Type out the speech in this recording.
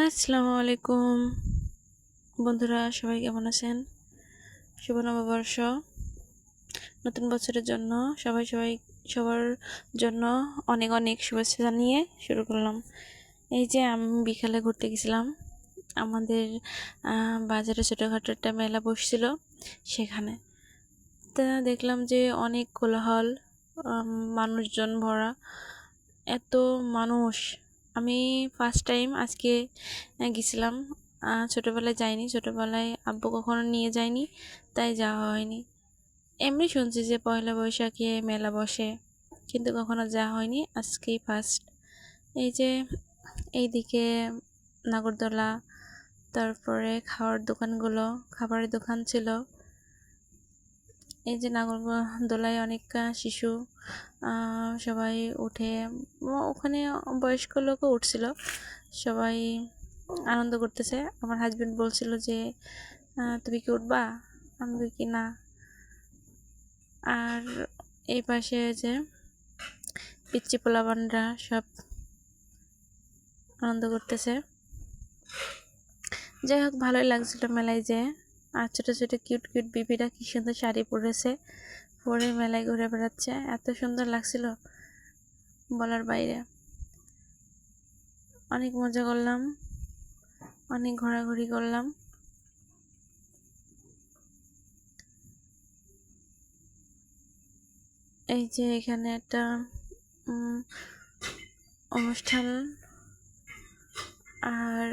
আসসালামু আলাইকুম বন্ধুরা, সবাই কেমন আছেন? শুভ নববর্ষ। নতুন বছরের জন্য সবাই সবাই সবার জন্য অনেক অনেক শুভেচ্ছা জানিয়ে শুরু করলাম। এই যে আমি বিকালে ঘুরতে গেছিলাম, আমাদের বাজারে ছোটোখাটো একটা মেলা বসছিল সেখানে। তা দেখলাম যে অনেক কোলাহল মানুষজন ভরা, এত মানুষ। আমি ফার্স্ট টাইম আজকে গেছিলাম। ছোটোবেলায় যাইনি। ছোটোবেলায় আব্বু কখনো নিয়ে যায়নি, তাই যাওয়া হয়নি। এমনি শুনছি যে পয়লা বৈশাখে মেলা বসে, কিন্তু কখনো যাওয়া হয়নি। আজকেই ফার্স্ট এই যে, এইদিকে নাগরদোলা, তারপরে খাওয়ার দোকানগুলো, খাবারের দোকান ছিল। এই যে নাগর দোলায় অনেক শিশু সবাই উঠে ওখানে বয়স্ক লোকও উঠছিল, সবাই আনন্দ করতেছে। আমার হাজব্যান্ড বলছিল যে তুমি কি উঠবা? আমি কি না। আর এই পাশে যে পিচ্ছি পোলাবানরা সব আনন্দ করতেছে। যাই হোক, ভালোই লাগছিল মেলায় যে আর ছোটো ছোটো কিউট কিউট বিবিরা কি সুন্দর শাড়ি পরেছে। পরে মেলায় ঘুরে বেড়াচ্ছে। এত সুন্দর লাগছিল বলার বাইরে। অনেক মজা করলাম। অনেক ঘোরাঘুরি করলাম। এই যে এখানে একটা অনুষ্ঠান। আর